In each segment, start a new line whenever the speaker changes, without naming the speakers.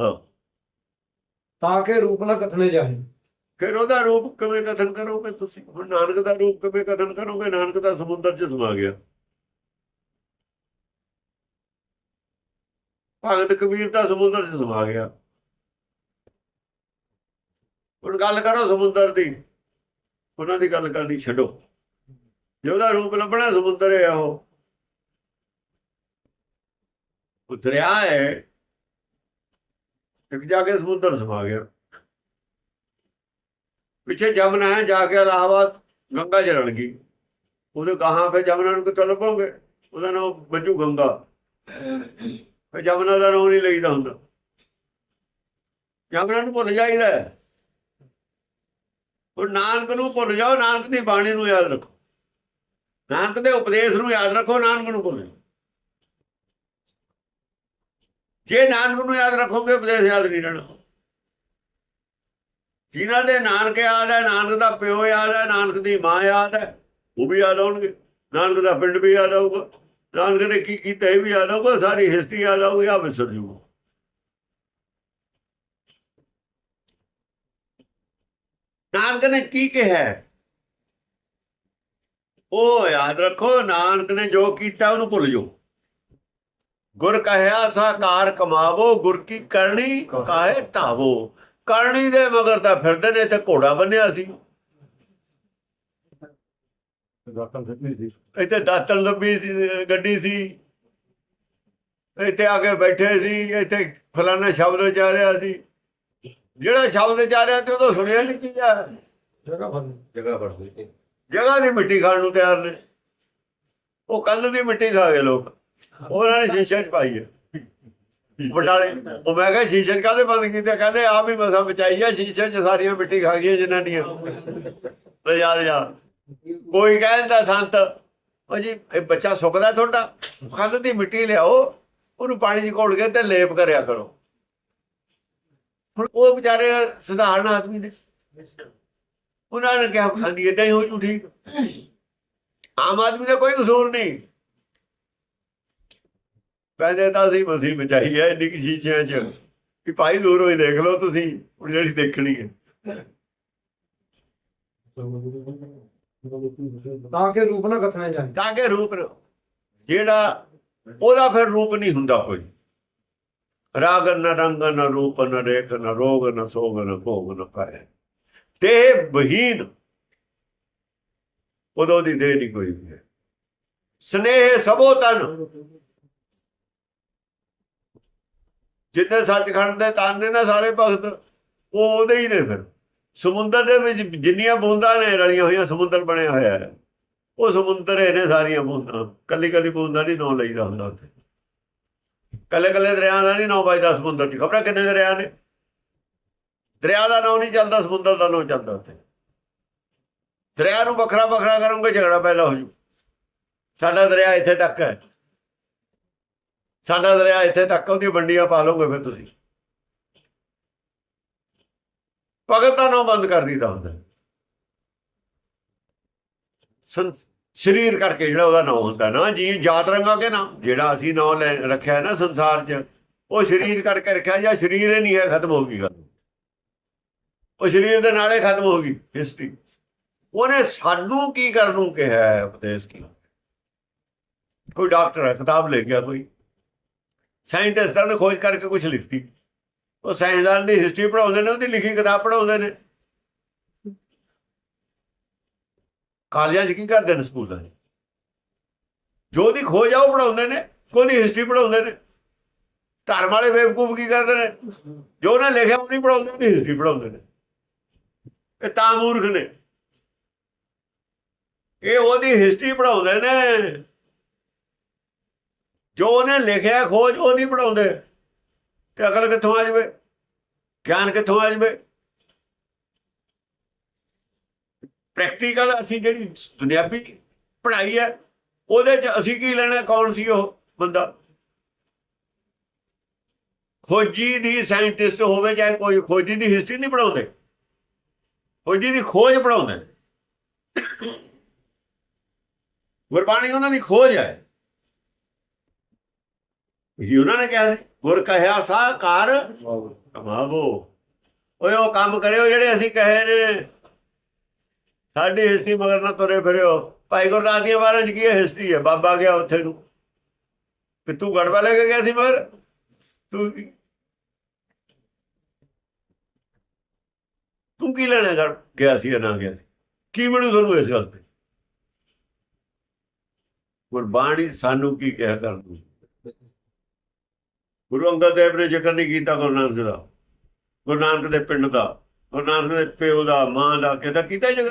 ਹਾਂ।
ਤਾਂ ਕਿ ਰੂਪ ਨਾ ਕਥਨੇ ਜਾਹੇ।
ਫਿਰ ਉਹਦਾ ਰੂਪ ਕਿਵੇਂ ਕਥਨ ਕਰੋਗੇ ਤੁਸੀਂ? ਹੁਣ ਨਾਨਕ ਦਾ ਰੂਪ ਕਿਵੇਂ ਕਥਨ ਕਰੋਗੇ? ਨਾਨਕ ਦਾ ਸਮੁੰਦਰ 'ਚ ਸਮਾ ਗਿਆ। ਭਗਤ ਕਬੀਰ ਦਾ ਸਮੁੰਦਰ 'ਚ ਸਮਾ ਗਿਆ। ਹੁਣ ਗੱਲ ਕਰੋ ਸਮੁੰਦਰ ਦੀ। ਉਹਨਾਂ ਦੀ ਗੱਲ ਕਰਨੀ ਛੱਡੋ। ਜੇ ਉਹਦਾ ਰੂਪ ਲੱਭਣਾ ਸਮੁੰਦਰ ਹੈ ਉਹ ਦਰਿਆ ਹੈ। ਇੱਕ ਜਾ ਕੇ ਸਮੁੰਦਰ ਸਮਾ ਗਿਆ। ਪਿੱਛੇ ਜਮਨਾ ਹੈ, ਜਾ ਕੇ ਇਲਾਹਾਬਾਦ ਗੰਗਾ ਚ ਰਲ ਗਈ। ਉਹਦੇ ਕਹਾਂ ਫੇ ਜਮਨਾ ਨੂੰ ਕਿੱਥੋਂ ਲੱਭੋਗੇ? ਉਹਦਾ ਨਾਮ ਬੱਜੂ ਗੰਗਾ। ਫੇ ਜਮਨਾ ਦਾ ਨਾਮ ਨਹੀਂ ਲਈਦਾ ਹੁੰਦਾ। ਜਮਨਾ ਨੂੰ ਭੁੱਲ ਜਾਈਦਾ ਹੈ। ਹੁਣ ਨਾਨਕ ਨੂੰ ਭੁੱਲ ਜਾਓ, ਨਾਨਕ ਦੀ ਬਾਣੀ ਨੂੰ ਯਾਦ ਰੱਖੋ। ਨਾਨਕ ਦੇ ਉਪਦੇਸ਼ ਨੂੰ ਯਾਦ ਰੱਖੋ, ਨਾਨਕ ਨੂੰ ਭੁੱਲ ਜਾਓ। ਜੇ ਨਾਨਕ ਨੂੰ ਯਾਦ ਰੱਖੋਗੇ, ਉਪਦੇਸ਼ ਯਾਦ ਨਹੀਂ ਰਹਿਣਾ। ਜਿਨ੍ਹਾਂ ਦੇ ਨਾਨਕ ਯਾਦ ਹੈ, ਨਾਨਕ ਦਾ ਪਿਓ ਯਾਦ ਹੈ, ਨਾਨਕ ਦੀ ਮਾਂ ਯਾਦ ਹੈ, ਉਹ ਵੀ ਯਾਦ ਆਉਣਗੇ। ਨਾਨਕ ਦਾ ਪਿੰਡ ਵੀ ਯਾਦ ਆਊਗਾ। ਨਾਨਕ ਨੇ ਕੀ ਕੀਤਾ, ਇਹ ਵੀ ਯਾਦ ਆਊਗਾ, ਸਾਰੀ ਹਿਸਟਰੀ ਯਾਦ ਆਊਗੀ ਆ ਵਿਸਰ ਜੂਗਾ ਨਾਨਕ ਨੇ ਕੀ ਕਿਹਾ ਹੈ? ਉਹ ਯਾਦ ਰੱਖੋ, ਨਾਨਕ ਨੇ ਜੋ ਕੀਤਾ, ਉਹਨੂੰ ਭੁੱਲ ਜਾਓ। ਗੁਰ ਕਹਿਆ ਸਾਕਾਰ ਕਮਾਵੋ ਗੁਰ ਕੀ ਕਰਨੀ ਕਾਹੇ ਧਾਵੋ। ਕਰਨੀ ਦੇ ਮਗਰ ਤਾਂ ਫਿਰਦੇ ਨੇ ਇੱਥੇ ਘੋੜਾ ਬੰਨਿਆ ਸੀ।
ਦਾਤਨ
ਇੱਥੇ ਦਾਤਣ ਲੱਭੀ ਸੀ ਗੱਡੀ ਸੀ। ਇੱਥੇ ਆ ਕੇ ਬੈਠੇ ਸੀ ਇੱਥੇ ਫਲਾਣਾ ਸ਼ਬਦ ਵਿਚਾਰਿਆ ਸੀ। ਜਿਹੜਾ ਸ਼ਬਦ ਵਿਚਾਰਿਆ ਤੇ ਉਦੋਂ ਸੁਣਿਆ ਨਹੀਂ ਕੀ ਆ।
ਜਗ੍ਹਾ ਬੰਦ
ਜਗ੍ਹਾ
ਦੀ ਮਿੱਟੀ ਖਾਣ ਨੂੰ ਤਿਆਰ ਨੇ। ਉਹ ਕੰਧ ਦੀ ਮਿੱਟੀ ਖਾ ਗਏ ਲੋਕ। ਉਹਨਾਂ ਨੇ ਸ਼ੀਸ਼ੇ 'ਚ ਪਾਈ ਹੈ ਬਟਾਲੇ ਉਹ ਮੈਂ ਕਿਹਾ, ਸ਼ੀਸ਼ੇ 'ਚ ਕਾਹਦੇ ਬੰਦ ਕੀਤੇ? ਕਹਿੰਦੇ ਆ ਵੀ ਮਸਾ ਬਚਾਈ ਆ, ਸ਼ੀਸ਼ੇ 'ਚ ਸਾਰੀਆਂ ਮਿੱਟੀ ਖਾ ਗਈਆਂ ਜਿਨ੍ਹਾਂ ਦੀਆਂ। ਤੇ ਯਾਰ ਯਾਰ, ਕੋਈ ਕਹਿੰਦਾ ਸੰਤ, ਉਹ ਜੀ, ਇਹ ਬੱਚਾ ਸੁੱਕਦਾ ਤੁਹਾਡਾ ਕੰਧ ਦੀ ਮਿੱਟੀ ਲਿਆਓ, ਉਹਨੂੰ ਪਾਣੀ 'ਚ ਘੋਲ ਕੇ ਤੇ ਲੇਪ ਕਰਿਆ ਕਰੋ। ਹੁਣ ਉਹ ਵਿਚਾਰੇ ਸਧਾਰਨ ਆਦਮੀ ਨੇ। ਉਹਨਾਂ ਨੇ ਕਿਹਾ ਖਾਂਦੀ ਏਦਾਂ ਹੀ ਹੋ ਜੂ ਆਮ ਆਦਮੀ ਦਾ ਕੋਈ ਕਸੂਰ ਨਹੀਂ। ਕਹਿੰਦੇ ਤਾਂ ਅਸੀਂ ਮਸੀਂ ਬਚਾਈ ਹੈ ਇੰਨੀ ਕੁ ਸ਼ੀਸ਼ਿਆਂ 'ਚ। ਵੀ ਭਾਈ ਦੂਰੋਂ ਹੀ ਦੇਖ ਲਓ ਤੁਸੀਂ ਹੁਣ ਜਿਹੜੀ ਦੇਖਣੀ ਹੈ।
ਤਾਂ ਕਿ ਰੂਪ ਨਾ ਕਥਨੇ ਜਾਹੇ
ਤਾਂ ਕਿ ਰੂਪ ਜਿਹੜਾ ਉਹਦਾ ਫਿਰ ਰੂਪ ਨਹੀਂ ਹੁੰਦਾ ਕੋਈ। ਰਾਗ ਨ ਰੰਗ ਨ ਰੂਪ ਨ ਰੇਖ ਨ ਰੋਗ ਨ ਸੋਗ ਨ ਭੋਗ ਨ ਪਾਏ ਤੇ ਬਹੀਨ ਉਦੋਂ ਦੀ ਦੇ ਨਹੀਂ ਕੋਈ ਵੀ ਹੈ। ਸਨੇਹ ਸਭੋ ਤਨ। ਜਿੰਨੇ ਸੱਚਖੰਡ ਦੇ ਤਨ ਨੇ ਨਾ ਸਾਰੇ ਭਗਤ, ਉਹ ਉਹਦੇ ਹੀ ਨੇ ਫਿਰ। ਸਮੁੰਦਰ ਦੇ ਵਿੱਚ ਜਿੰਨੀਆਂ ਬੂੰਦਾਂ ਨੇ, ਰਲੀਆਂ ਹੋਈਆਂ, ਸਮੁੰਦਰ ਬਣਿਆ ਹੋਇਆ ਹੈ। ਉਹ ਸਮੁੰਦਰ ਇਹ ਨੇ ਸਾਰੀਆਂ ਬੂੰਦਾਂ ਕੱਲੀ ਕੱਲੀ ਬੂੰਦਾਂ ਨਹੀਂ ਨਾਂ ਲਈਦਾ ਹੁੰਦਾ ਉੱਥੇ। ਕੱਲੇ ਕੱਲੇ ਦਰਿਆ ਦਾ ਨਹੀਂ ਨਾਂ ਵੱਜਦਾ ਸਮੁੰਦਰ 'ਚ। ਖਬਰਾਂ ਕਿੰਨੇ ਦਰਿਆ ਨੇ? ਦਰਿਆ ਦਾ ਨਾਂ ਨਹੀਂ ਚੱਲਦਾ, ਸਮੁੰਦਰ ਦਾ ਨਾਂ ਚੱਲਦਾ ਉੱਥੇ। ਦਰਿਆ ਨੂੰ ਵੱਖਰਾ ਵੱਖਰਾ ਕਰੋਗੇ, ਝਗੜਾ ਪੈਦਾ ਹੋ ਜੂ। ਸਾਡਾ ਦਰਿਆ ਇੱਥੇ ਤੱਕ ਹੈ। ਸਾਡਾ ਦਰਿਆ ਇੱਥੇ ਤੱਕ ਉਹਦੀ ਵੰਡੀਆਂ ਪਾ ਲਓਗੇ ਫਿਰ ਤੁਸੀਂ। ਭਗਤ ਦਾ ਨਾਂ ਬੰਦ ਕਰ ਦਿੱਤਾ ਹੁੰਦਾ। ਸੰ, ਸਰੀਰ ਕਰਕੇ ਜਿਹੜਾ ਉਹਦਾ ਨਾਮ ਹੁੰਦਾ ਨਾ, ਜੀ, ਜਾਤ ਰੰਗਾ ਕੇ ਨਾਮ, ਜਿਹੜਾ ਅਸੀਂ ਨਾਮ ਲੈ ਰੱਖਿਆ ਨਾ ਸੰਸਾਰ 'ਚ, ਉਹ ਸਰੀਰ ਕਰਕੇ ਰੱਖਿਆ ਜਾਂ ਸਰੀਰ ਹੀ ਨਹੀਂ ਹੈ, ਖਤਮ ਹੋ ਗਈ ਗੱਲ। ਉਹ ਸਰੀਰ ਦੇ ਨਾਲੇ ਖਤਮ ਹੋ ਗਈ ਹਿਸਟਰੀ ਉਹਨੇ ਸਾਨੂੰ ਕੀ ਕਰਨ ਨੂੰ ਕਿਹਾ ਉਪਦੇਸ਼ ਕੀ? ਕੋਈ ਡਾਕਟਰ ਹੈ, ਕਿਤਾਬ ਲੈ ਗਿਆ ਕੋਈ। ਸਾਇੰਟਿਸਟਾਂ ਨੇ ਖੋਜ ਕਰਕੇ ਕੁਝ ਲਿਖਤੀ। ਉਹ ਸਾਇੰਸਦਾਨ ਦੀ ਹਿਸਟਰੀ ਪੜਾਉਂਦੇ ਨੇ, ਉਹਦੀ ਲਿਖੀ ਕਿਤਾਬ ਪੜਾਉਂਦੇ ਨੇ। ਕਾਲਜਾਂ 'ਚ ਕੀ ਕਰਦੇ ਨੇ ਸਕੂਲਾਂ 'ਚ? ਜੋ ਦੀ ਖੋਜ ਆ, ਉਹ ਪੜਾਉਂਦੇ ਨੇ ਕੋਈ ਹਿਸਟਰੀ ਪੜਾਉਂਦੇ ਨੇ। ਧਰਮ ਵਾਲੇ ਬੇਵਕੂਫ ਕੀ ਕਰਦੇ ਨੇ? ਜੋ ਉਹਨੇ ਲਿਖਿਆ, ਉਹ ਨਹੀਂ ਪੜਾਉਂਦੇ ਉਹਦੀ ਹਿਸਟਰੀ ਪੜਾਉਂਦੇ ਨੇ। ਇਹ ਤਾਂ ਮੂਰਖ ਨੇ। ਇਹ ਉਹਦੀ ਹਿਸਟਰੀ ਪੜਾਉਂਦੇ ਨੇ। ਜੋ ਉਹਨੇ ਲਿਖਿਆ ਖੋਜ ਉਹ ਨਹੀਂ ਪੜਾਉਂਦੇ ਤੇ ਅਕਲ ਕਿੱਥੋਂ ਆ ਜਾਵੇ? ਗਿਆਨ ਕਿੱਥੋਂ ਆ ਜਾਵੇ? ਪ੍ਰੈਕਟੀਕਲ ਅਸੀਂ ਜਿਹੜੀ ਦੁਨਿਆਵੀ ਪੜ੍ਹਾਈ ਹੈ, ਉਹਦੇ ਚ ਅਸੀਂ ਕੀ ਲੈਣਾ, ਕੌਣ ਸੀ ਉਹ ਬੰਦਾ? ਖੋਜੀ ਦੀ ਸਾਇੰਟਿਸਟ ਹੋਵੇ ਚਾਹੇ ਕੋਈ, ਖੋਜੀ ਦੀ ਹਿਸਟਰੀ ਨਹੀਂ ਪੜਾਉਂਦੇ ਖੋਜੀ ਦੀ ਖੋਜ ਪੜਾਉਂਦੇ ਗੁਰਬਾਣੀ ਉਹਨਾਂ ਦੀ ਖੋਜ ਹੈ। ਇਹ ਉਹਨਾਂ ਨੇ ਕਿਹਾ ਗੁਰ ਕਹਿਆ ਸਾ ਕਾਰ ਕਮਾਵੋ ਓਏ ਉਹ ਕੰਮ ਕਰਿਓ ਜਿਹੜੇ ਅਸੀਂ ਕਹੇ ਨੇ। ਸਾਡੀ ਹਿਸਟਰੀ ਮਗਰ ਨਾ ਤੁਰੇ ਫਿਰਿਓ। ਭਾਈ ਗੁਰਦਾਸ ਦੀਆਂ ਬਾਰਾਂ ਚ ਕੀ ਹਿਸਟਰੀ ਹੈ? ਬਾਬਾ ਗਿਆ ਉੱਥੇ ਨੂੰ। ਕਿ ਤੂੰ ਗੜਵਾ ਲੈ ਕੇ ਗਿਆ ਸੀ ਮਗਰ? ਤੂੰ ਤੂੰ ਕੀ ਲੈਣਾ ਗੜ ਗਿਆ ਸੀ ਨਾ ਗਿਆ ਸੀ। ਕੀ ਬਣੂ ਤੁਹਾਨੂੰ ਇਸ ਗੱਲ ਤੇ? ਗੁਰਬਾਣੀ ਸਾਨੂੰ ਕੀ ਕਹਿ ਕਰ ਦੂ ਗੁਰੂ ਅੰਗਦ ਦੇਵ ਨੇ ਜ਼ਿਕਰ ਨਹੀਂ ਕੀਤਾ ਗੁਰੂ ਨਾਨਕ ਦਾ। ਗੁਰੂ ਨਾਨਕ ਦੇ ਪਿੰਡ ਦਾ, ਗੁਰੂ ਨਾਨਕ ਦੇ ਪਿਓ ਦਾ, ਮਾਂ ਦਾ ਕਿਹਦਾ ਕੀਤਾ ਜਗਾ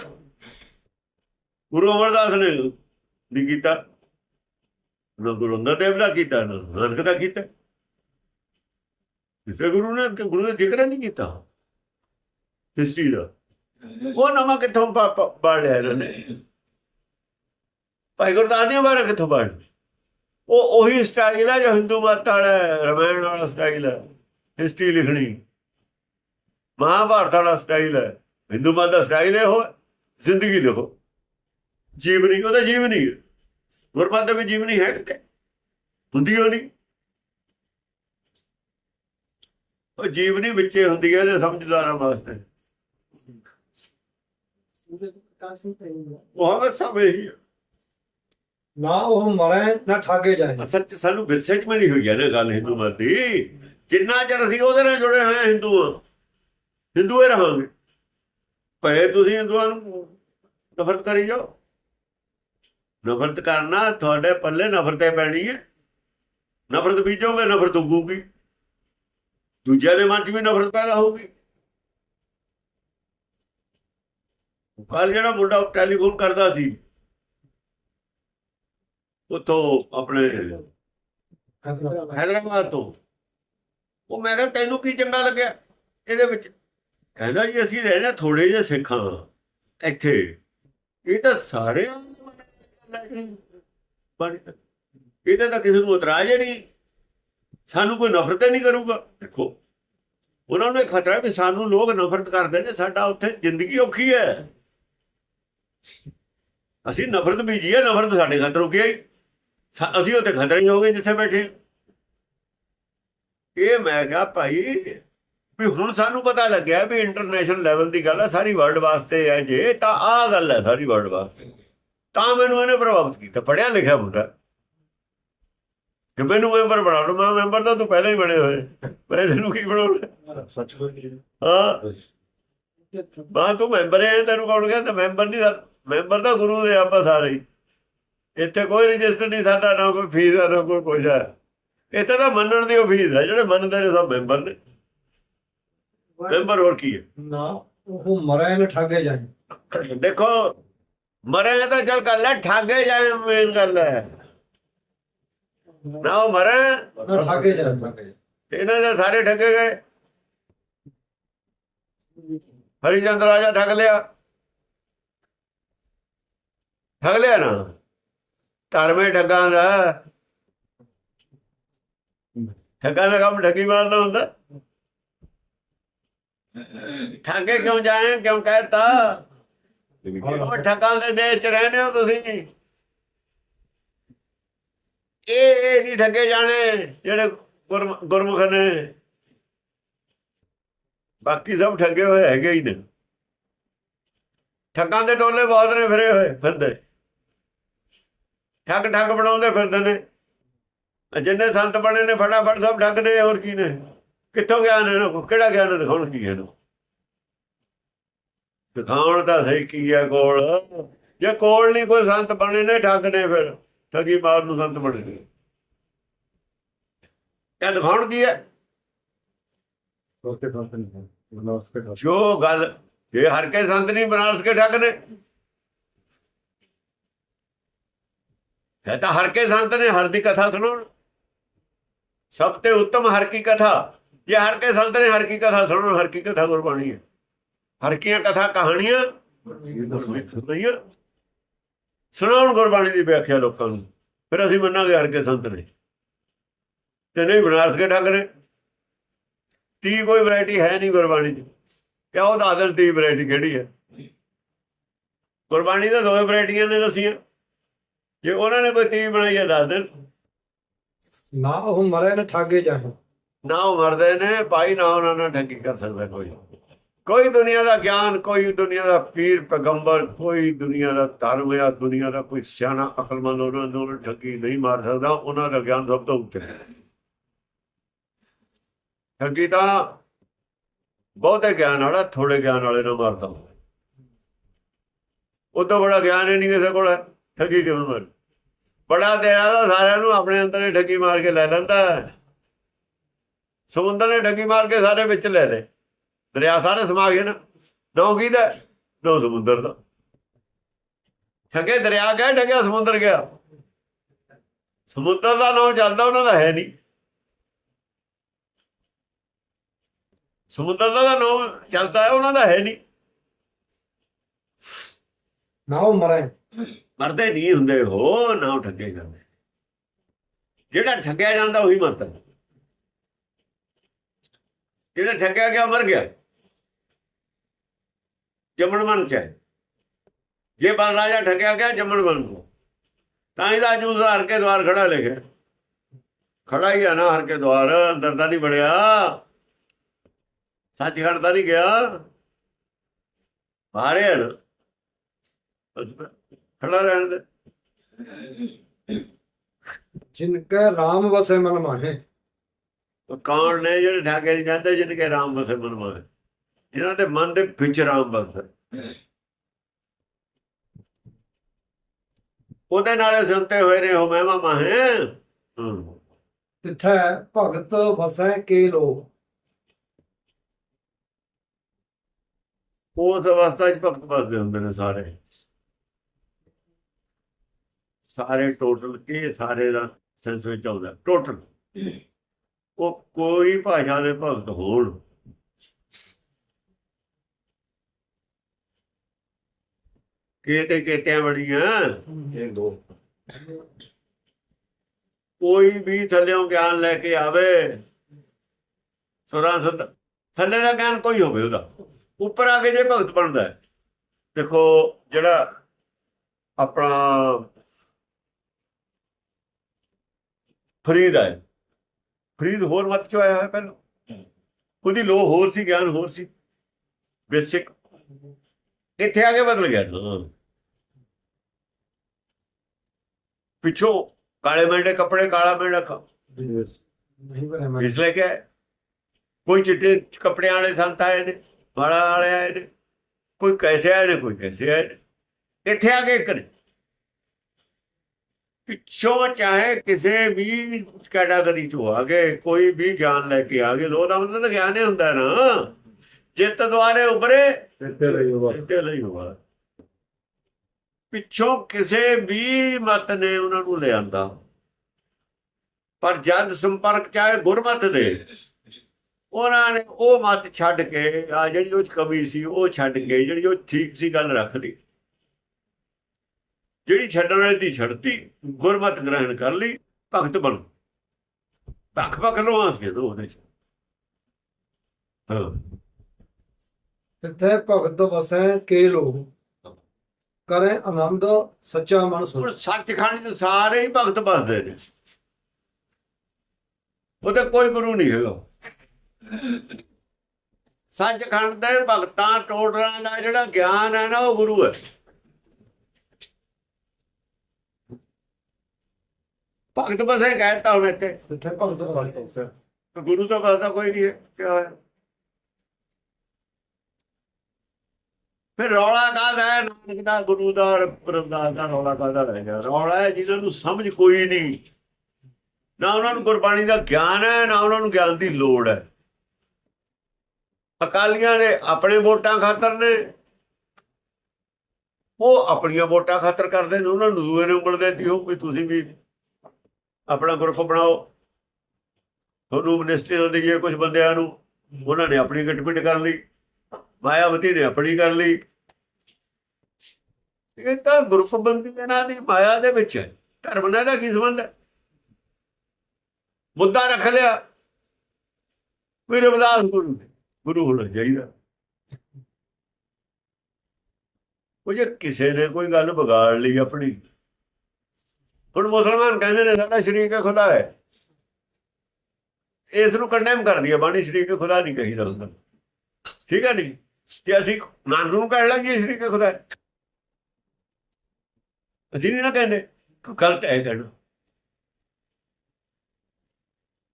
ਗੁਰੂ ਅਮਰਦਾਸ ਨੇ ਨਹੀਂ ਕੀਤਾ। ਨਾ ਗੁਰੂ ਅੰਗਦ ਦੇਵ ਦਾ ਕੀਤਾ, ਨਾ ਨਾਨਕ ਦਾ ਕੀਤਾ। ਕਿਸੇ ਗੁਰੂ ਨੇ, ਗੁਰੂ ਦਾ ਜ਼ਿਕਰ ਨਹੀਂ ਕੀਤਾ। ਹਿਸਟਰੀ ਦਾ। ਉਹ ਨਵਾਂ ਕਿੱਥੋਂ ਪਾ- ਲਿਆ ਇਹਨਾਂ ਨੇ? ਭਾਈ ਗੁਰਦਾਸ ਦੀਆਂ ਬਾਰੇ ਕਿੱਥੋਂ ਪੜ੍ਹ ਲਈ? ਉਹ ਉਹੀ ਸਟਾਈਲ ਹੈ ਜੋ ਹਿੰਦੂ ਮਤ ਵਾਲਾ ਰਾਮਾਇਣ ਵਾਲਾ ਸਟਾਈਲ ਹੈ ਹਿਸਟਰੀ ਲਿਖਣੀ। ਮਹਾਭਾਰਤ ਵਾਲਾ ਸਟਾਈਲ ਹੈ। ਹਿੰਦੂ ਮਤ ਦਾ ਸਟਾਈਲ ਹੈ ਉਹ ਜ਼ਿੰਦਗੀ ਲਿਖੋ। ਜੀਵਨੀ ਉਹਦਾ ਜੀਵਨੀ ਹੈ। ਗੁਰਮਤਿ ਦੇ ਵਿੱਚ ਜੀਵਨੀ ਹੈ ਕਿਤੇ। ਹੁੰਦੀ ਹੋ ਨਹੀਂ ਉਹ ਜੀਵਨੀ ਵਿੱਚੇ ਹੁੰਦੀ ਹੈ ਇਹਦੇ ਸਮਝਦਾਰਾਂ ਵਾਸਤੇ। ਉਹ ਹਮੇ ਸਭ ਇਹੀ ਹੈ।
ਨਾ ਉਹ ਮਰੇ, ਨਾ ਠਾਗੇ ਜਾਏ।
ਅਸਲ ਚ ਸਾਨੂੰ ਵਿਰਸੇ ਚ ਮਿਲੀ ਹੋਈ ਹੈ ਨਾ ਗੱਲ ਹਿੰਦੂ ਮਤ ਦੀ। ਜਿੰਨਾ ਚਿਰ ਅਸੀਂ ਉਹਦੇ ਨਾਲ ਜੁੜੇ ਹੋਏ ਹਿੰਦੂ ਹਾਂ ਹਿੰਦੂ ਹੀ ਰਹਾਂਗੇ। ਭਏ ਤੁਸੀਂ ਹਿੰਦੂਆਂ ਨੂੰ ਨਫ਼ਰਤ ਕਰੀ ਜਾਓ। ਨਫ਼ਰਤ ਕਰਨਾ ਤੁਹਾਡੇ ਪੱਲੇ ਨਫ਼ਰਤੇ ਪੈਣੀ ਹੈ। ਨਫ਼ਰਤ ਬੀਜੋਗੇ, ਨਫ਼ਰਤ ਉਗੂਗੀ। ਦੂਜਿਆਂ ਦੇ ਮਨ 'ਚ ਵੀ ਨਫ਼ਰਤ ਪੈਦਾ ਹੋਊਗੀ। ਕੱਲ ਜਿਹੜਾ ਮੁੰਡਾ ਟੈਲੀਫੋਨ ਕਰਦਾ ਸੀ ਉਤੋਂ ਆਪਣੇ ਹੈਦਰਾਬਾਦ ਤੋਂ। ਉਹ ਮੈਂ ਕਿਹਾ, ਤੈਨੂੰ ਕੀ ਚੰਗਾ ਲੱਗਿਆ? ਇਹਦੇ ਵਿੱਚ ਕਹਿੰਦਾ ਜੀ, ਅਸੀਂ ਰਹਿਣਾ ਥੋੜੇ ਜਿਹੇ ਸਿੱਖਾਂ ਇੱਥੇ। ਇਹ ਤਾਂ ਸਾਰੇ ਪਰ ਇਹਦੇ ਤਾਂ ਕਿਸੇ ਨੂੰ ਇਤਰਾਜ਼ ਹੀ ਨਹੀਂ। ਸਾਨੂੰ ਕੋਈ ਨਫ਼ਰਤ ਹੀ ਨਹੀਂ ਕਰੂਗਾ। ਦੇਖੋ, ਉਹਨਾਂ ਨੂੰ ਇਹ ਖਤਰਾ ਵੀ ਸਾਨੂੰ ਲੋਕ ਨਫ਼ਰਤ ਕਰਦੇ ਨੇ, ਸਾਡਾ ਉੱਥੇ ਜ਼ਿੰਦਗੀ ਔਖੀ ਹੈ। ਅਸੀਂ ਨਫ਼ਰਤ ਬੀਜੀ ਹੈ, ਨਫ਼ਰਤ ਸਾਡੇ ਖਾਤਰ ਰੁਕੀ ਆਈ ਅਸੀਂ ਉੱਥੇ ਖਤਰੇ ਹੀ ਹੋ ਗਏ ਜਿੱਥੇ ਬੈਠੇ। ਇਹ ਮੈਂ ਕਿਹਾ ਭਾਈ ਵੀ ਹੁਣ ਸਾਨੂੰ ਪਤਾ ਲੱਗਿਆ ਵੀ ਇੰਟਰਨੈਸ਼ਨਲ ਲੈਵਲ ਦੀ ਗੱਲ ਹੈ ਸਾਰੀ ਵਰਲਡ ਵਾਸਤੇ ਹੈ ਜੇ ਤਾਂ ਆਹ ਗੱਲ ਹੈ ਸਾਰੀ ਵਰਲਡ ਵਾਸਤੇ। ਤਾਂ ਮੈਨੂੰ ਇਹਨੇ ਪ੍ਰਭਾਵਿਤ ਕੀਤਾ ਪੜਿਆ ਲਿਖਿਆ ਮੁੰਡਾ। ਕਿ ਮੈਨੂੰ ਮੈਂਬਰ ਬਣਾ ਲਓ ਮੈਂ ਮੈਂਬਰ ਤਾਂ ਤੂੰ ਪਹਿਲਾਂ ਹੀ ਬਣੇ ਹੋਏ। ਮੈਂ ਤੈਨੂੰ ਕੀ ਬਣਾਉਣਾ?
ਸੱਚ ਕੋਈ
ਹਾਂ। ਬਾਹ ਤੂੰ ਮੈਂਬਰ ਹੈ ਤੈਨੂੰ ਕੌਣ ਕਹਿੰਦਾ? ਮੈਂਬਰ ਨਹੀਂ ਮੈਂਬਰ ਤਾਂ ਗੁਰੂ ਦੇ ਆਪਾਂ ਸਾਰੇ। ਹੀ। ਇੱਥੇ ਕੋਈ ਰਜਿਸਟਰ ਨਹੀਂ ਸਾਡਾ ਨਾ ਕੋਈ ਫੀਸ ਹੈ ਨਾ ਕੋਈ ਕੁਛ ਹੈ। ਇੱਥੇ ਤਾਂ ਮੰਨਣ ਦੀ ਉਹ ਫੀਸ ਹੈ ਜਿਹੜੇ ਮੰਨਦੇ ਨੇ ਸਭ ਮੈਂਬਰ ਨੇ। ਮੈਂਬਰ ਹੋਰ ਕੀ ਹੈ?
ਨਾ ਉਹ ਮਰੇ ਨਾ ਠਾਗੇ ਜਾਏ।
ਦੇਖੋ ਮਰੇ ਤਾਂ ਚੱਲ ਕਰ ਲੈ ਠਾਗੇ ਜਾਏ ਮੇਨ ਗੱਲ ਹੈ। ਨਾ ਉਹ ਮਰੇ
ਨਾ ਠਾਗੇ ਜਾਏ।
ਇਹਨਾਂ ਦੇ ਸਾਰੇ ਠੱਗੇ ਗਏ। ਹਰੀਚੰਦ ਰਾਜਾ ਠੱਗ ਲਿਆ। ਠੱਗ ਲਿਆ ਨਾ? ਧਰਮੇ ਠੱਗਾਂ ਦਾ ਠੱਗਾਂ ਦਾ ਕੰਮ ਠੱਗੀ ਮਾਰਨਾ ਹੁੰਦਾ। ਠੱਗੇ ਕਿਉਂ ਜਾਏ, ਕਿਉਂ ਕਹਿਤਾ? ਉਹ ਠੱਗਾਂ ਦੇ ਦੇਸ਼ ਚ ਰਹਿੰਦੇ ਹੋ ਤੁਸੀਂ। ਇਹ ਇਹ ਨਹੀਂ ਠੱਗੇ ਜਾਣੇ ਜਿਹੜੇ ਗੁਰਮ- ਗੁਰਮੁਖ ਨੇ। ਬਾਕੀ ਸਭ ਠੱਗੇ ਹੋਏ ਹੈਗੇ ਹੀ ਨੇ। ਠੱਗਾਂ ਦੇ ਟੋਲੇ ਬਹੁਤ ਨੇ ਫਿਰੇ ਹੋਏ ਫਿਰਦੇ। ਠੱਗ ਠੱਗ ਬਣਾਉਂਦੇ ਫਿਰਦੇ ਨੇ। ਜਿੰਨੇ ਸੰਤ ਬਣੇ ਨੇ ਫਟਾਫਟ ਸਭ ਠੱਗ ਨੇ ਹੋਰ ਕੀ ਨੇ? ਕਿੱਥੋਂ ਗਿਆਨ ਇਹਨਾਂ? ਕੋਲ ਕਿਹੜਾ ਗਿਆਨ ਦਿਖਾਉਣ ਕੀ ਇਹਨੂੰ? ਦਿਖਾਉਣ ਤਾਂ ਸਹੀ ਕੀ ਹੈ ਕੋਲ? ਜੇ ਕੋਲ ਨਹੀਂ ਕੋਈ ਸੰਤ ਬਣੇ ਨੇ ਠੱਗ ਨੇ ਫਿਰ। ਠੱਗੀ ਮਾਰ ਨੂੰ ਸੰਤ ਬਣੇ ਨੇ। ਇਹ ਦਿਖਾਉਣ ਕੀ ਹੈ?
ਕੇ
ਜੋ ਗੱਲ ਇਹ ਹਰ ਕੇ ਸੰਤ ਨਹੀਂ ਬਨਾਰਸ ਕੇ ਠੱਗ ਨੇ। ਹੈ ਤਾਂ ਹਰ ਕੇ ਸੰਤ ਨੇ ਹਰ ਦੀ ਕਥਾ ਸੁਣਾਉਣ। ਸਭ ਤੇ ਉੱਤਮ ਹਰ ਕੀ ਕਥਾ। ਜੇ ਹਰ ਕੇ ਸੰਤ ਨੇ ਹਰ ਕੀ ਕਥਾ ਸੁਣਾਉਣ, ਹਰ ਕੀ ਕਥਾ ਗੁਰਬਾਣੀ ਹੈ। ਹਰ ਕੀਆਂ ਕਥਾ ਕਹਾਣੀਆਂ ਸੁਣਾਉਣ ਗੁਰਬਾਣੀ ਦੀ ਵਿਆਖਿਆ ਲੋਕਾਂ ਨੂੰ। ਫਿਰ ਅਸੀਂ ਮੰਨਾਂਗੇ ਹਰ ਕੇ ਸੰਤ ਨੇ। ਤੇ ਨਹੀਂ ਬਨਾਰਸ ਕੇ ਠੱਗ ਨੇ। ਤੀ ਕੋਈ ਵੈਰਾਈਟੀ ਹੈ ਨਹੀਂ ਗੁਰਬਾਣੀ 'ਚ ਕਿਆ ਉਹ ਦੱਸ ਦੇਣ ਤੀ ਵੈਰਾਈਟੀ ਕਿਹੜੀ ਹੈ? ਗੁਰਬਾਣੀ ਦਾ ਦੋਵੇਂ ਵੈਰਾਈਟੀਆਂ ਨੇ ਦੱਸੀਆਂ। ਜੇ ਉਹਨਾਂ ਨੇ ਕੋਈ ਤੀ ਬਣਾਈ ਹੈ ਦੱਸ ਦੇਣ
ਨਾ ਉਹ ਮਰੇ ਨਾ ਠਾਗੇ ਜਾਹੇ
ਨਾ ਉਹ ਮਰਦੇ ਨੇ ਭਾਈ ਨਾ ਉਹਨਾਂ ਨਾਲ ਠੱਗੀ ਕਰ ਸਕਦਾ ਕੋਈ। ਕੋਈ ਦੁਨੀਆ ਦਾ ਗਿਆਨ ਕੋਈ ਦੁਨੀਆ ਦਾ ਪੀਰ ਪੈਗੰਬਰ ਕੋਈ ਦੁਨੀਆ ਦਾ ਧਰਮ ਜਾਂ ਦੁਨੀਆ ਦਾ ਕੋਈ ਸਿਆਣਾ ਅਕਲਮੰਦ ਉਹਨਾਂ ਨੂੰ ਠੱਗੀ ਨਹੀਂ ਮਾਰ ਸਕਦਾ। ਉਹਨਾਂ ਦਾ ਗਿਆਨ ਸਭ ਤੋਂ ਉੱਤੇ ਹੈ। ਠੱਗੀ ਤਾਂ ਬਹੁਤੇ ਗਿਆਨ ਵਾਲਾ ਥੋੜੇ ਗਿਆਨ ਵਾਲੇ ਨੂੰ ਮਾਰਦਾ ਉਹ ਤੋਂ ਬੜਾ ਗਿਆਨ ਹੀ ਨਹੀਂ ਕਿਸੇ ਕੋਲ ਠੱਗੀ ਕਿਵੇਂ ਮਾਰ? ਬੜਾ ਤੇਰਾ ਤਾਂ ਸਾਰਿਆਂ ਨੂੰ ਆਪਣੇ ਅੰਦਰ ਹੀ ਠੱਗੀ ਮਾਰ ਕੇ ਲੈ ਲੈਂਦਾ ਸਮੁੰਦਰ ਨੇ ਠੱਗੀ ਮਾਰ ਕੇ ਸਾਰੇ ਵਿੱਚ ਲੈ ਲਏ। ਦਰਿਆ ਸਾਰੇ ਸਮਾ ਗਏ ਨਾ। ਨੌ ਕਿਹਦਾ ਨੌ ਸਮੁੰਦਰ ਦਾ। ਠੱਗੇ ਦਰਿਆ ਗਿਆ ਠੱਗਿਆ ਸਮੁੰਦਰ ਗਿਆ। ਸਮੁੰਦਰ ਦਾ ਨਾਮ ਚੱਲਦਾ, ਉਹਨਾਂ ਦਾ ਹੈ ਨਹੀਂ। ਸਮੁੰਦਰ ਦਾ ਨਾਮ ਚੱਲਦਾ ਹੈ, ਉਹਨਾਂ ਦਾ ਹੈ ਨਹੀਂ।
ਨਾ ਉਹ ਮਰੇ।
ਮਰਦੇ ਨਹੀਂ ਹੁੰਦੇ ਹੋ ਨਾ ਉਹ ਠੱਗੇ ਜਾਂਦੇ। ਜਿਹੜਾ ਠੱਗਿਆ ਜਾਂਦਾ ਉਹੀ ਮਰਦਾ। ਜਿਹੜਾ ਠੱਗਿਆ ਗਿਆ ਮਰ ਗਿਆ। ਜੰਮਣ ਮਨ ਚ ਹੈ। ਜੇ ਬਲ ਰਾਜਾ ਠੱਗਿਆ ਗਿਆ, ਜੰਮਣ ਮਨ ਕੋ। ਤਾਂ ਇਹਦਾ ਜੂਸ ਹਰ ਕੇ ਦਵਾਰ ਖੜਾ ਲਿਖਿਆ। ਖੜਾ ਹੀ ਆ ਨਾ ਹਰ ਕੇ ਦਵਾਰ ਅੰਦਰ ਤਾਂ ਨਹੀਂ ਬੜਿਆ ਸੱਚਖੰਡ ਤਾਂ ਨਹੀਂ ਗਿਆ। ਬਾਹਰੇ ਹੈ ਖੜਾ ਰਹਿਣ ਦੇ।
ਜਿਨ ਕੈ ਰਾਮ ਵਸੇ ਮਨ ਮਾਹੇ।
ਕੌਣ ਨੇ ਜਿਹੜੇ ਠਾਕੇ ਨਹੀਂ ਜਾਂਦੇ ਜਿਨ ਕੇ ਰਾਮ ਵਸੇ ਮਨ ਮਾਰੇ ਜਿਨ੍ਹਾਂ ਦੇ ਮਨ ਦੇ ਵਿੱਚ ਰਾਮ ਵਸਦਾ। ਉਹਦੇ ਨਾਲੇ ਸੁਣਤੇ ਹੋਏ ਨੇ ਉਹ ਮਹਿਮਾ ਮਾਹੇ। ਹੂੰ।
ਤਿੱਥੈ ਭਗਤ ਵਸੈ ਕੇ ਲੋ।
ਉਸ ਅਵਸਥਾ 'ਚ ਭਗਤ ਵਸਦੇ ਹੁੰਦੇ ਨੇ ਸਾਰੇ। ਸਾਰੇ ਟੋਟਲ ਕੇ ਸਾਰੇ ਦਾ ਸੈਂਸ ਵਿੱਚ ਆਉਂਦਾ ਟੋਟਲ ਉਹ ਕੋਈ ਭਾਸ਼ਾ ਦੇ ਭਗਤ ਹੋਣ। ਕਿਤੇ ਕਿਤੇ ਬੜੀਆਂ
ਇਹ ਦੋ।
ਕੋਈ ਵੀ ਥੱਲਿਓਂ ਗਿਆਨ ਲੈ ਕੇ ਆਵੇ ਸੁਰਾਂ ਸਤ ਥੱਲੇ ਦਾ ਗਿਆਨ ਕੋਈ ਹੋਵੇ ਉਹਦਾ। ਉੱਪਰ ਆ ਕੇ ਜੇ ਭਗਤ ਬਣਦਾ। ਦੇਖੋ ਜਿਹੜਾ ਆਪਣਾ ਫਰੀਦ ਹੈ। ਫਰੀਦ ਹੋਰ ਮਤ ਚੋਂ ਆਇਆ ਹੋਇਆ ਪਹਿਲਾਂ। ਉਹਦੀ ਲੋ ਹੋਰ ਸੀ ਗਿਆਨ ਹੋਰ ਸੀ। ਬੇਸਿਕ। ਇੱਥੇ ਆ ਕੇ ਬਦਲ ਗਿਆ। ਨਾ। ਪਿੱਛੋਂ ਕਾਲੇ ਮੇਢੇ ਕੱਪੜੇ ਕਾਲਾ ਮੇਢਾ ਖਾ ਇਸ ਲਈ ਕਿ ਕੋਈ ਚਿੱਟੇ ਕੱਪੜਿਆਂ ਵਾਲੇ ਸੰਤ ਆਏ ਨੇ ਮਾਲਾ ਵਾਲੇ ਆਏ ਨੇ। ਕੋਈ ਕੈਸੇ ਆਏ ਨੇ ਕੋਈ ਕੈਸੇ ਆਏ ਨੇ। ਇੱਥੇ ਆ ਕੇ ਕਰੇ ਪਿੱਛੋਂ ਚਾਹੇ ਕਿਸੇ ਵੀ ਕੈਟਾਗਰੀ ਤੋਂ ਆ ਗਏ ਕੋਈ ਵੀ ਗਿਆਨ ਲੈ ਕੇ ਆ ਗਏ ਲੋ ਦਾ ਮਤਲਬ ਤਾਂ ਗਿਆਨ ਹੀ ਹੁੰਦਾ ਨਾ। ਜਿੱਤ ਦੁਆਰੇ ਉਭਰੇ
ਇੱਥੇ ਰਹੀ ਉਹ
ਇੱਥੇ ਲਈ ਹੋਵਾ। ਪਿੱਛੋਂ ਕਿਸੇ ਵੀ ਮਤ ਨੇ ਉਹਨਾਂ ਨੂੰ ਲਿਆਂਦਾ। ਪਰ ਜਦ ਸੰਪਰਕ ਚਾਹੇ ਗੁਰਮਤ ਦੇ ਉਹਨਾਂ ਨੇ ਉਹ ਮਤ ਛੱਡ ਕੇ ਆ ਜਿਹੜੀ ਉਹ ਕਮੀ ਸੀ ਉਹ ਛੱਡ ਕੇ ਜਿਹੜੀ ਉਹ ਠੀਕ ਸੀ ਗੱਲ ਰੱਖ ਲਈ। ਜਿਹੜੀ ਛੱਡਣ ਵਾਲੀ ਦੀ ਛੱਡਤੀ ਗੁਰਮਤ ਗ੍ਰਹਿਣ ਕਰ ਲਈ ਭਗਤ ਬਣ। ਪੱਖ ਪੱਖ ਲੋਹਾਂ ਸੀ ਉਹਦੇ ਚ।
ਤਿੱਥੈ ਭਗਤ ਵਸੈ ਕੇ ਲੋ ਕਰੇ ਆਨੰਦ ਸੱਚਾ ਮਨ ਸੁਣ।
ਸੱਚਖੰਡ ਦੇ ਸਾਰੇ ਹੀ ਭਗਤ ਬਸਦੇ ਨੇ। ਉਹਦੇ ਕੋਈ ਗੁਰੂ ਨਹੀਂ ਹੈਗਾ। ਸੱਚਖੰਡ ਦੇ ਭਗਤਾਂ ਟੋਟਰਾਂ ਦਾ ਜਿਹੜਾ ਗਿਆਨ ਹੈ ਨਾ ਉਹ ਗੁਰੂ ਹੈ। ਭਗਤ ਬਸੇ ਕਹਿਤਾ ਹੁਣ ਇੱਥੇ।
ਤਿੱਥੈ ਭਗਤ ਵਸੈ
ਗੁਰੂ ਤਾਂ ਬਸਦਾ ਕੋਈ ਨਹੀਂ ਹੈ ਕਿਆ ਹੋਇਆ? ਫਿਰ ਰੌਲਾ ਕਾਹਦਾ ਹੈ? ਨਾਨਕ ਦਾ ਗੁਰੂ ਦਾ ਪ੍ਰਮਦਾਸ ਦਾ ਰੌਲਾ ਕਾਹਦਾ ਰਹਿ ਗਿਆ? ਰੌਲਾ ਹੈ ਜਿਹਨਾਂ ਨੂੰ ਸਮਝ ਕੋਈ ਨਹੀਂ। ਨਾ ਉਹਨਾਂ ਨੂੰ ਗੁਰਬਾਣੀ ਦਾ ਗਿਆਨ ਹੈ ਨਾ ਉਹਨਾਂ ਨੂੰ ਗਿਆਨ ਦੀ ਲੋੜ ਹੈ। ਅਕਾਲੀਆਂ ਨੇ ਆਪਣੇ ਵੋਟਾਂ ਖਾਤਰ ਨੇ। ਉਹ ਆਪਣੀਆਂ ਵੋਟਾਂ ਖਾਤਰ ਕਰਦੇ ਨੇ ਉਹਨਾਂ ਨੂੰ ਦੂਏ ਨੇ ਉਂਗਲ ਦੇਤੀ ਹੋ ਵੀ ਤੁਸੀਂ ਵੀ ਆਪਣਾ ਗਰੁੱਪ ਬਣਾਓ। ਤੁਹਾਨੂੰ ਮਿਨਿਸਟਰੀ ਦੇ ਦਈਏ ਕੁਝ ਬੰਦਿਆਂ ਨੂੰ ਉਹਨਾਂ ਨੇ ਆਪਣੀ ਗਟਪਿਟ ਕਰ ਲਈ ਮਾਇਆਵਤੀ ਨੇ ਆਪਣੀ ਕਰ ਲਈ। ਇਹ ਤਾਂ ਗਰੁੱਪ ਬੰਦੀ ਇਹਨਾਂ ਦੀ ਮਾਇਆ ਦੇ ਵਿੱਚ ਹੈ। ਧਰਮ ਨਾਲ ਦਾ ਕੀ ਸੰਬੰਧ ਹੈ? ਮੁੱਦਾ ਰੱਖ ਲਿਆ। ਵੀ ਰਵਿਦਾਸ ਗੁਰੂ ਨੇ, ਗੁਰੂ ਹੋਣਾ ਚਾਹੀਦਾ। ਉਹ ਜੇ ਕਿਸੇ ਨੇ ਕੋਈ ਗੱਲ ਵਿਗਾੜ ਲਈ ਆਪਣੀ ਹੁਣ ਮੁਸਲਮਾਨ ਕਹਿੰਦੇ ਨੇ ਸਾਡਾ ਸ਼ਰੀਕ ਖੁਦਾ ਹੈ। ਇਸ ਨੂੰ ਕੰਡੈਮ ਕਰਦੀ ਹੈ ਬਾਣੀ ਸ਼ਰੀਕ ਖੁਦਾ ਨਹੀਂ ਕਹੀਦਾ ਹੁੰਦਾ ਠੀਕ ਹੈ ਨਹੀਂ ਤੇ ਅਸੀਂ ਨਾਨਕ ਨੂੰ ਕਹਿਣ ਲੱਗੇ ਸ਼ਰੀਕ ਖੁਦਾ ਹੈ। ਅਸੀਂ ਨਹੀਂ ਨਾ ਕਹਿੰਦੇ, ਗਲਤ ਹੈ ਕਹਿਣਾ।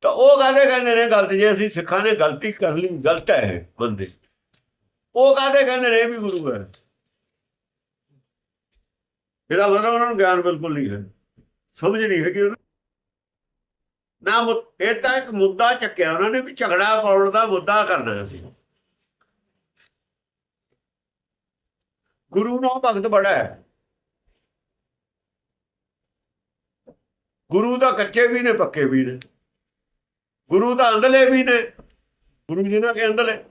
ਤਾਂ ਉਹ ਕਾਹਦੇ ਕਹਿੰਦੇ ਨੇ ਗਲਤ? ਜੇ ਅਸੀਂ ਸਿੱਖਾਂ ਨੇ ਗਲਤੀ ਕਰ ਲਈ, ਗਲਤ ਹੈ ਇਹ ਬੰਦੇ। ਉਹ ਕਾਹਦੇ ਕਹਿੰਦੇ ਨੇ? ਇਹ ਵੀ ਗੁਰੂ ਹੈ। ਇਹਦਾ ਮਤਲਬ ਉਹਨਾਂ ਨੂੰ ਗਿਆਨ ਬਿਲਕੁਲ ਨਹੀਂ ਹੈ। ਸਮਝ ਨਹੀਂ ਹੈਗੀ ਕਿ ਉਹਨਾਂ। ਨਾ ਮੁ- ਇਹ ਤਾਂ ਇੱਕ ਮੁੱਦਾ ਚੱਕਿਆ ਉਹਨਾਂ ਨੇ ਵੀ ਝਗੜਾ ਪਾਉਣ ਦਾ ਮੁੱਦਾ ਕਰਨਾ ਸੀ। ਗੁਰੂ ਨੂੰ ਭਗਤ ਬੜਾ ਹੈ। ਗੁਰੂ ਦਾ ਕੱਚੇ ਵੀ ਨੇ, ਪੱਕੇ ਵੀ ਨੇ। ਗੁਰੂ ਦਾ ਅੰਦਲੇ ਵੀ ਨੇ। ਗੁਰੂ ਜੀ ਨਾਲ ਕੇ ਅੰਦਲੇ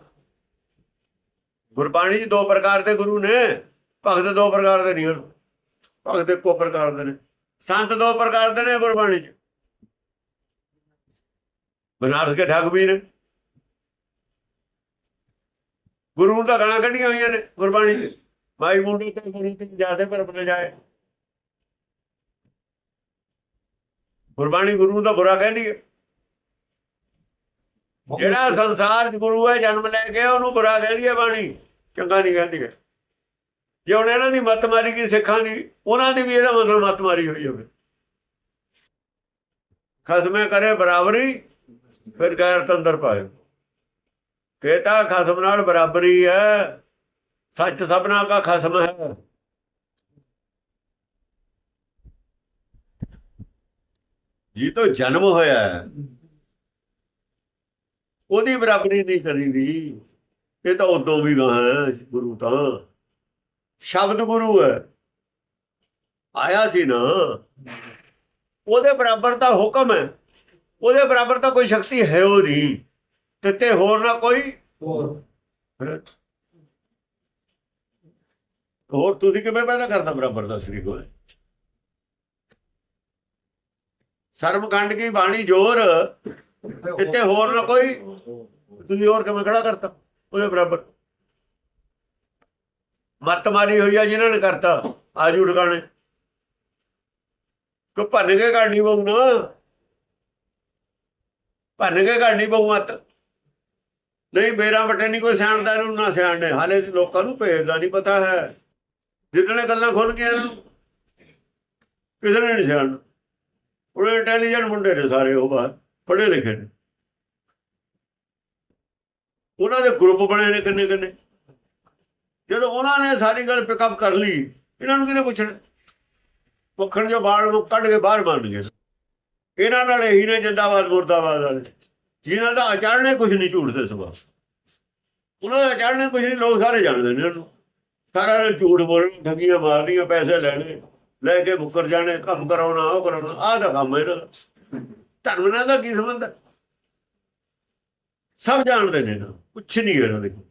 ਗੁਰਬਾਣੀ ਜੀ ਦੋ ਪ੍ਰਕਾਰ ਦੇ ਗੁਰੂ ਨੇ, ਭਗਤ ਦੋ ਪ੍ਰਕਾਰ ਦੇ ਨਹੀਂ ਹਨ। ਭਗਤ ਇੱਕੋ ਪ੍ਰਕਾਰ ਦੇ ਨੇ। ਸੰਤ ਦੋ ਪ੍ਰਕਾਰ ਦੇ ਨੇ ਗੁਰਬਾਣੀ 'ਚ। ਬਨਾਰਸ ਕੇ ਠੱਗ ਵੀ ਨੇ ਗੁਰੂ ਦਾ ਗਾਣਾ ਕੱਢੀਆਂ ਹੋਈਆਂ ਨੇ ਗੁਰਬਾਣੀ 'ਚ। ਮਾਈ ਮੁੰਡੇ ਤੇ ਗੁਰੂ ਤੇ ਜ਼ਿਆਦਾ ਪਰ ਬਣ ਜਾਏ। ਗੁਰਬਾਣੀ ਗੁਰੂ ਦਾ ਬੁਰਾ ਕਹਿੰਦੀ ਹੈ ਜਿਹੜਾ ਸੰਸਾਰ 'ਚ ਗੁਰੂ ਹੈ, ਜਨਮ ਲੈ ਕੇ ਉਹਨੂੰ ਬੁਰਾ ਕਹਿੰਦੀ ਹੈ ਬਾਣੀ। ਚੰਗਾ ਨਹੀਂ ਕਹਿੰਦੀ ਹੈ ਜੇ ਹੁਣ ਇਹਨਾਂ ਦੀ ਮੱਤ ਮਾਰੀ ਗਈ ਸਿੱਖਾਂ ਦੀ, ਉਹਨਾਂ ਦੀ ਵੀ ਇਹਦਾ ਮਤਲਬ ਮੱਤ ਮਾਰੀ ਹੋਈ ਹੋਵੇ। ਖਸਮੇ ਕਰੇ ਬਰਾਬਰੀ, ਫਿਰ ਗੈਰ ਅੰਦਰ ਪਾਏ ਕਹਤਾ ਖਸਮ ਨਾਲ ਬਰਾਬਰੀ ਹੈ, ਸੱਚ ਸਭਨਾ ਦਾ ਖਸਮ ਹੈ। ਜੀ ਤੋਂ ਜਨਮ ਹੋਇਆ ਉਹਦੀ ਬਰਾਬਰੀ ਨਹੀਂ ਕਰੀਦੀ ਇਹ ਤਾਂ ਉਦੋਂ ਵੀ ਗਾਂ ਹੈ, ਗੁਰੂ ਤਾਂ। ਸ਼ਬਦ ਗੁਰੂ ਹੈ। ਆਇਆ ਸੀ ਨਾ। ਉਹਦੇ ਬਰਾਬਰ ਦਾ ਹੁਕਮ ਹੈ। ਉਹਦੇ ਬਰਾਬਰ ਤਾਂ ਕੋਈ ਸ਼ਕਤੀ ਹੈ ਉਹ ਨਹੀਂ। ਤੇ ਤੇ ਹੋਰ ਨਾ ਕੋਈ।
ਹੋਰ।
ਹੋਰ ਤੁਸੀਂ ਕਿਵੇਂ ਪੈਦਾ ਕਰਦਾ ਬਰਾਬਰ ਦਾ ਸ੍ਰੀ ਕੋਲ ਸਰਮਕੰਡ ਕੀ ਬਾਣੀ ਜੋਰ? ਤੇ ਹੋਰ ਨਾ ਕੋਈ। ਤੁਸੀਂ ਹੋਰ ਕਿਵੇਂ ਖੜਾ ਕਰਤਾ ਉਹਦੇ ਬਰਾਬਰ? ਮੱਤ ਮਾਰੀ ਹੋਈ ਆ ਜਿਨ੍ਹਾਂ ਨੇ ਕਰਤਾ। ਆਜੂ ਠਿਕਾਣੇ ਕੋ ਭੰਨ ਕੇ ਕਾਢਣੀ ਪਊ ਨਾ। ਭੰਨ ਕੇ ਕਾਢਣੀ ਪਊ ਮੱਤ। ਨਹੀਂ ਮੇਰਾ ਵਟੇ ਨਹੀਂ ਕੋਈ ਸਿਆਣਦਾ ਇਹਨੂੰ, ਨਾ ਸਿਆਣਨੇ ਹਾਲੇ ਲੋਕਾਂ ਨੂੰ ਭੇਜਦਾ ਨਹੀਂ ਪਤਾ ਹੈ। ਜਿੱਦਣੇ ਗੱਲਾਂ ਖੁੱਲ ਗਈਆਂ ਇਹਨੂੰ ਕਿਸੇ ਨੇ ਨਹੀਂ ਸਿਆਣਨਾ। ਉਹ ਇੰਟੈਲੀਜੈਂਟ ਮੁੰਡੇ ਨੇ ਸਾਰੇ ਉਹ ਬਾਹਰ, ਪੜ੍ਹੇ ਲਿਖੇ ਨੇ। ਉਹਨਾਂ ਦੇ ਗਰੁੱਪ ਬਣੇ ਨੇ ਕਿੰਨੇ ਕਿੰਨੇ ਜਦੋਂ ਉਹਨਾਂ ਨੇ ਸਾਰੀ ਗੱਲ ਪਿਕਅਪ ਕਰ ਲਈ, ਇਹਨਾਂ ਨੂੰ ਕਿਹਨੇ ਪੁੱਛਣਾ? ਮੁੱਖਣ ਜੋ ਬਾੜ ਨੂੰ ਕੱਢ ਕੇ ਬਾਹਰ ਮਾਰਨਗੇ ਇਹਨਾਂ ਨਾਲ ਇਹੀ ਨੇ ਜਿੰਦਾਬਾਦ, ਮੁਰਦਾਬਾਦ ਵਾਲੇ। ਜਿਨ੍ਹਾਂ ਦਾ ਆਚਰਣ ਕੁਝ ਨਹੀਂ ਝੂਠਦੇ ਸੁਭਾਅ। ਉਹਨਾਂ ਦਾ ਆਚਰਣ ਕੁਝ ਨਹੀਂ, ਲੋਕ ਸਾਰੇ ਜਾਣਦੇ ਨੇ ਉਹਨੂੰ ਸਾਰਾ ਦਿਨ ਝੂਠ ਬੋਲਣਾ, ਠੱਗੀਆਂ ਮਾਰਨੀਆਂ, ਪੈਸੇ ਲੈਣੇ, ਲੈ ਕੇ ਮੁੱਕਰ ਜਾਣੇ, ਕੰਮ ਕਰਾਉਣਾ, ਉਹ ਕਰਾਉਣਾ, ਆਹ ਦਾ ਕੰਮ ਇਹਨਾਂ ਦਾ ਧਰਮ ਨਾਲ ਦਾ ਕੀ ਸੰਬੰਧ ਹੈ? ਸਭ ਜਾਣਦੇ ਨੇ ਨਾ ਕੁਛ ਨਹੀਂ ਹੈ ਇਹਨਾਂ ਦੇ ਕੋਲ।